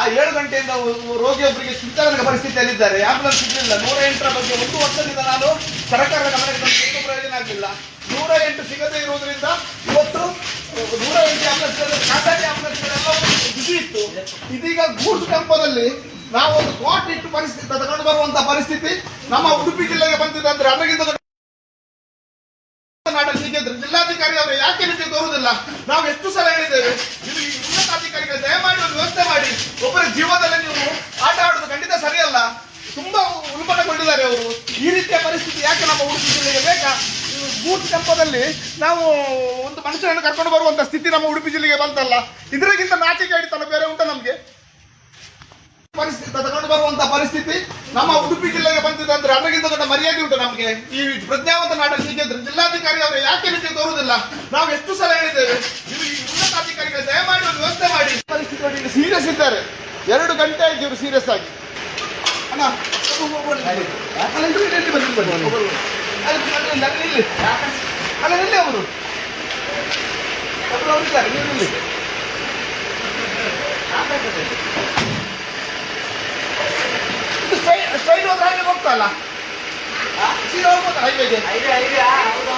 ಆ ಏಳು ಗಂಟೆಯಿಂದ ರೋಗಿಯೊಬ್ಬರಿಗೆ ಚಿಂತಾಜನಕ ಪರಿಸ್ಥಿತಿಯಲ್ಲಿದ್ದಾರೆ. ಆಂಬುಲೆನ್ಸ್ ಸಿಗಲಿಲ್ಲ. ನೂರ ಎಂಟರ ಬಗ್ಗೆ ಒಂದು ವರ್ಷದಿಂದ ನಾನು ಸರ್ಕಾರದ ಗಮನಕ್ಕೆ ತಂದು ಪ್ರಯೋಜನ ಆಗಲಿಲ್ಲ. ನೂರ ಎಂಟು ಸಿಗದೆ ಇರುವುದರಿಂದ ಇವತ್ತು ನೂರ ಎಂಟು ಆಂಬುಲೆನ್ಸ್ ಖಾಸಗಿ ಆಂಬುಲೆನ್ಸ್ಗಳೆಲ್ಲ ಬಿಸಿ ಇತ್ತು. ಇದೀಗ ಗೂಡ್ಸ್ ಕಂಪದಲ್ಲಿ ನಾವು ಒಂದು ಕೋಟ್ ಇಟ್ಟು ಪರಿಸ್ಥಿತಿ ತಗೊಂಡು ಬರುವಂತಹ ಪರಿಸ್ಥಿತಿ ನಮ್ಮ ಉಡುಪಿ ಜಿಲ್ಲೆಗೆ ಬಂದಿದೆ ಅಂದ್ರೆ ಅದಕ್ಕಿಂತ ಜಿಲ್ಲಾಧಿಕಾರಿ ಅವರು ಯಾಕೆ ನಿಮಗೆ ತೋರುವುದಿಲ್ಲ ನಾವು ಎಷ್ಟು ಸಲ ಹೇಳಿದ್ದೇವೆ ಇದು ಈ ಉನ್ನತಾಧಿಕಾರಿಗಳು ದಯಮಾಡಿ ಒಂದು ವ್ಯವಸ್ಥೆ ಮಾಡಿ ಒಬ್ಬರ ಜೀವನದಲ್ಲಿ ನೀವು ಆಟ ಆಡುವುದು ಖಂಡಿತ ಸರಿಯಲ್ಲ ತುಂಬಾ ಉಲ್ಬಣಗೊಂಡಿದ್ದಾರೆ ಅವರು. ಈ ರೀತಿಯ ಪರಿಸ್ಥಿತಿ ಯಾಕೆ ನಮ್ಮ ಉಡುಪಿ ಜಿಲ್ಲೆಗೆ ಬೇಕಾ? ಬೂತ್ ಕಂಪದಲ್ಲಿ ನಾವು ಒಂದು ಮನುಷ್ಯನನ್ನು ಕರ್ಕೊಂಡು ಬರುವಂತ ಸ್ಥಿತಿ ನಮ್ಮ ಉಡುಪಿ ಜಿಲ್ಲೆಗೆ ಬಂತಲ್ಲ. ಇದರಿಗಿಂತ ನಾಚಿಕೆ ಹಿಡಿತಲ್ಲ ಬೇರೆ ಉಂಟ ನಮ್ಗೆ? ಪರಿಸ್ಥಿತಿ ತಗೊಂಡು ಬರುವಂತ ಪರಿಸ್ಥಿತಿ ನಮ್ಮ ಉಡುಪಿ ಜಿಲ್ಲೆಗೆ ಬಂದಿದೆ ಅಂದ್ರೆ ಅದಕ್ಕಿಂತ ದೊಡ್ಡ ಮರ್ಯಾದೆ ಉಂಟು ನಮಗೆ. ಈ ಪ್ರಜ್ಞಾವಂತ ನಾಡಲ್ಲಿ ಹೀಗೆ ಇದ್ರೆ ಜಿಲ್ಲಾಧಿಕಾರಿ ಅವರು ಯಾಕೆ ರೀತಿ ತೋರುವುದಿಲ್ಲ. ನಾವು ಎಷ್ಟು ಸಲ ಹೇಳಿದ್ದೇವೆ ನೀವು ಈ ಉನ್ನತಾಧಿಕಾರಿಗಳು ದಯಮಾಡಿ ಒಂದು ವ್ಯವಸ್ಥೆ ಮಾಡಿ. ಪರಿಸ್ಥಿತಿ ಸೀರಿಯಸ್ ಇದ್ದಾರೆ. ಎರಡು ಗಂಟೆ ಆಯ್ತು ಇವರು ಸೀರಿಯಸ್ ಆಗಿ. ಅಣ್ಣ ಅಲ್ಲ, ಬನ್ನಿ. ಒಬ್ಬರು. ಅಲ್ಲಿ, ಅವರು ಅವ್ರು ನೀವು ಇದು ಸ್ಟ್ರೈಟ್ ಹೈವೇ ಸೀದಾ ಹೋಗ್ಬೋದಲ್ಲ ಹೈವೇಗೆ ಹೋಗ್ತಲ್ಲ